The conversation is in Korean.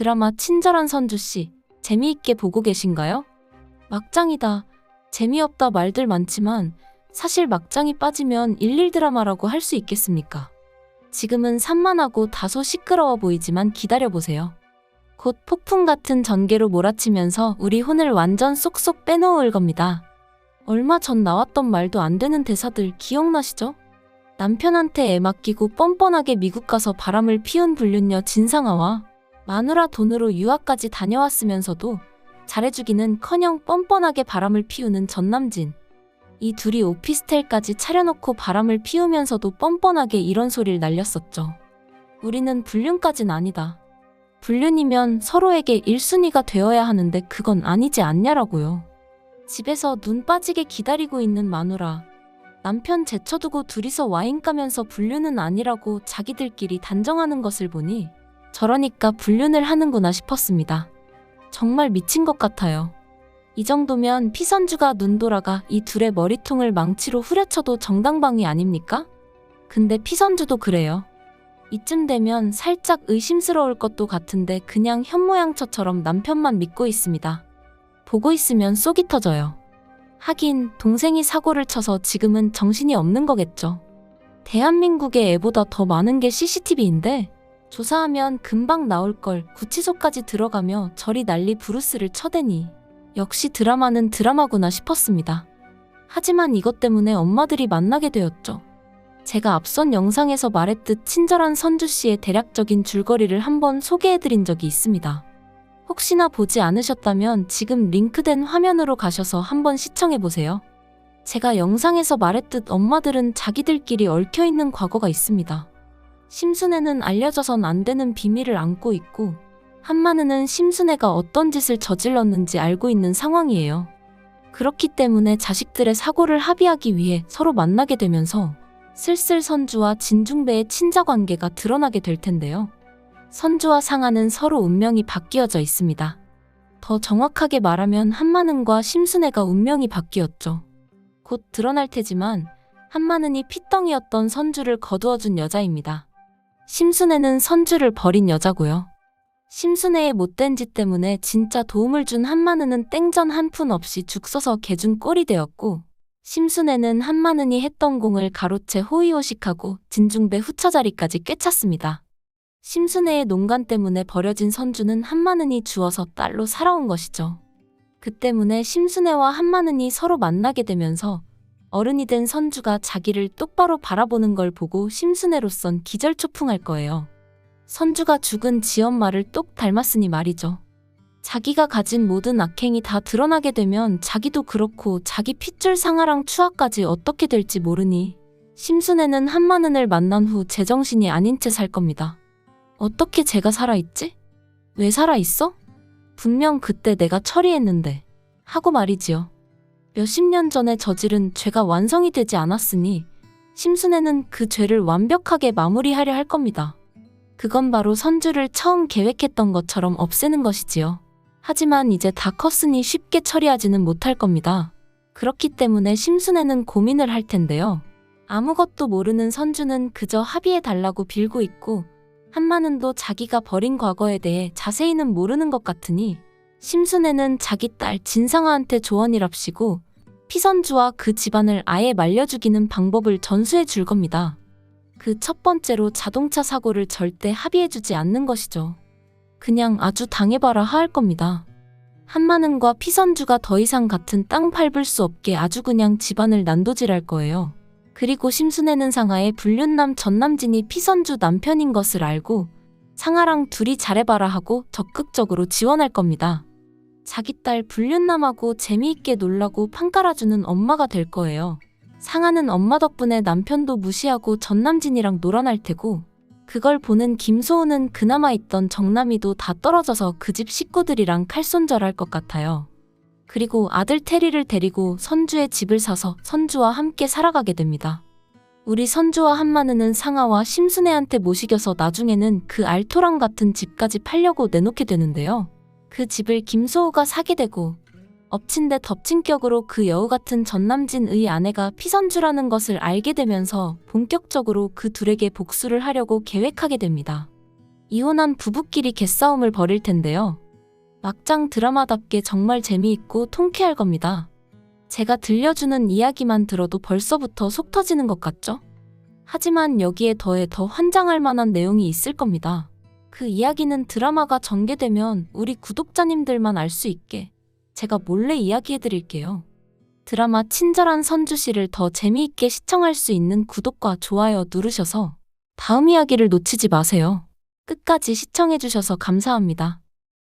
드라마 친절한 선주씨, 재미있게 보고 계신가요? 막장이다. 재미없다 말들 많지만 사실 막장이 빠지면 일일 드라마라고 할 수 있겠습니까? 지금은 산만하고 다소 시끄러워 보이지만 기다려보세요. 곧 폭풍 같은 전개로 몰아치면서 우리 혼을 완전 쏙쏙 빼놓을 겁니다. 얼마 전 나왔던 말도 안 되는 대사들 기억나시죠? 남편한테 애 맡기고 뻔뻔하게 미국 가서 바람을 피운 불륜녀 진상아와 마누라 돈으로 유학까지 다녀왔으면서도 잘해주기는 커녕 뻔뻔하게 바람을 피우는 전남진. 이 둘이 오피스텔까지 차려놓고 바람을 피우면서도 뻔뻔하게 이런 소리를 날렸었죠. 우리는 불륜까진 아니다. 불륜이면 서로에게 1순위가 되어야 하는데 그건 아니지 않냐라고요. 집에서 눈 빠지게 기다리고 있는 마누라. 남편 제쳐두고 둘이서 와인 까면서 불륜은 아니라고 자기들끼리 단정하는 것을 보니 저러니까 불륜을 하는구나 싶었습니다. 정말 미친 것 같아요. 이 정도면 피선주가 눈 돌아가 이 둘의 머리통을 망치로 후려쳐도 정당방위 아닙니까? 근데 피선주도 그래요. 이쯤 되면 살짝 의심스러울 것도 같은데 그냥 현모양처처럼 남편만 믿고 있습니다. 보고 있으면 쏙이 터져요. 하긴 동생이 사고를 쳐서 지금은 정신이 없는 거겠죠. 대한민국에 애보다 더 많은 게 CCTV인데 조사하면 금방 나올 걸 구치소까지 들어가며 저리 난리 부르스를 쳐대니 역시 드라마는 드라마구나 싶었습니다. 하지만 이것 때문에 엄마들이 만나게 되었죠. 제가 앞선 영상에서 말했듯 친절한 선주 씨의 대략적인 줄거리를 한번 소개해드린 적이 있습니다. 혹시나 보지 않으셨다면 지금 링크된 화면으로 가셔서 한번 시청해보세요. 제가 영상에서 말했듯 엄마들은 자기들끼리 얽혀있는 과거가 있습니다. 심순애는 알려져선 안 되는 비밀을 안고 있고 한마누는 심순애가 어떤 짓을 저질렀는지 알고 있는 상황이에요. 그렇기 때문에 자식들의 사고를 합의하기 위해 서로 만나게 되면서 슬슬 선주와 진중배의 친자 관계가 드러나게 될 텐데요. 선주와 상아는 서로 운명이 바뀌어져 있습니다. 더 정확하게 말하면 한마는과 심순애가 운명이 바뀌었죠. 곧 드러날 테지만 한마는이 핏덩이였던 선주를 거두어준 여자입니다. 심순애는 선주를 버린 여자고요. 심순애의 못된 짓 때문에 진짜 도움을 준 한마누는 땡전 한 푼 없이 죽 서서 개준 꼴이 되었고 심순애는 한마누이 했던 공을 가로채 호의호식하고 진중배 후처 자리까지 꿰찼습니다. 심순애의 농간 때문에 버려진 선주는 한마누이 주어서 딸로 살아온 것이죠. 그 때문에 심순애와 한마누이 서로 만나게 되면서 어른이 된 선주가 자기를 똑바로 바라보는 걸 보고 심순애로선 기절초풍할 거예요. 선주가 죽은 지엄마를 똑 닮았으니 말이죠. 자기가 가진 모든 악행이 다 드러나게 되면 자기도 그렇고 자기 핏줄 상아랑 추하까지 어떻게 될지 모르니 심순애는 한마는을 만난 후 제정신이 아닌 채 살 겁니다. 어떻게 제가 살아있지? 왜 살아있어? 분명 그때 내가 처리했는데 하고 말이지요. 몇십 년 전에 저지른 죄가 완성이 되지 않았으니 심순애는 그 죄를 완벽하게 마무리하려 할 겁니다. 그건 바로 선주를 처음 계획했던 것처럼 없애는 것이지요. 하지만 이제 다 컸으니 쉽게 처리하지는 못할 겁니다. 그렇기 때문에 심순애는 고민을 할 텐데요. 아무것도 모르는 선주는 그저 합의해 달라고 빌고 있고 한마는도 자기가 버린 과거에 대해 자세히는 모르는 것 같으니 심순애는 자기 딸 진상아한테 조언이랍시고 피선주와 그 집안을 아예 말려 죽이는 방법을 전수해 줄 겁니다. 그 첫 번째로 자동차 사고를 절대 합의해 주지 않는 것이죠. 그냥 아주 당해봐라 할 겁니다. 한마는과 피선주가 더 이상 같은 땅 밟을 수 없게 아주 그냥 집안을 난도질할 거예요. 그리고 심순애는 상하의 불륜남 전남진이 피선주 남편인 것을 알고 상하랑 둘이 잘해봐라 하고 적극적으로 지원할 겁니다. 자기 딸 불륜남하고 재미있게 놀라고 판 깔아주는 엄마가 될 거예요. 상하는 엄마 덕분에 남편도 무시하고 전남진이랑 놀아날 테고 그걸 보는 김소은은 그나마 있던 정남이도 다 떨어져서 그 집 식구들이랑 칼손절할 것 같아요. 그리고 아들 테리를 데리고 선주의 집을 사서 선주와 함께 살아가게 됩니다. 우리 선주와 한마누는 상아와 심순애한테 모시겨서 나중에는 그 알토랑 같은 집까지 팔려고 내놓게 되는데요. 그 집을 김소우가 사게 되고 엎친 데 덮친 격으로 그 여우 같은 전남진의 아내가 피선주라는 것을 알게 되면서 본격적으로 그 둘에게 복수를 하려고 계획하게 됩니다. 이혼한 부부끼리 개싸움을 벌일 텐데요. 막장 드라마답게 정말 재미있고 통쾌할 겁니다. 제가 들려주는 이야기만 들어도 벌써부터 속 터지는 것 같죠? 하지만 여기에 더해 더 환장할 만한 내용이 있을 겁니다. 그 이야기는 드라마가 전개되면 우리 구독자님들만 알 수 있게 제가 몰래 이야기해 드릴게요. 드라마 친절한 선주 씨를 더 재미있게 시청할 수 있는 구독과 좋아요 누르셔서 다음 이야기를 놓치지 마세요. 끝까지 시청해 주셔서 감사합니다.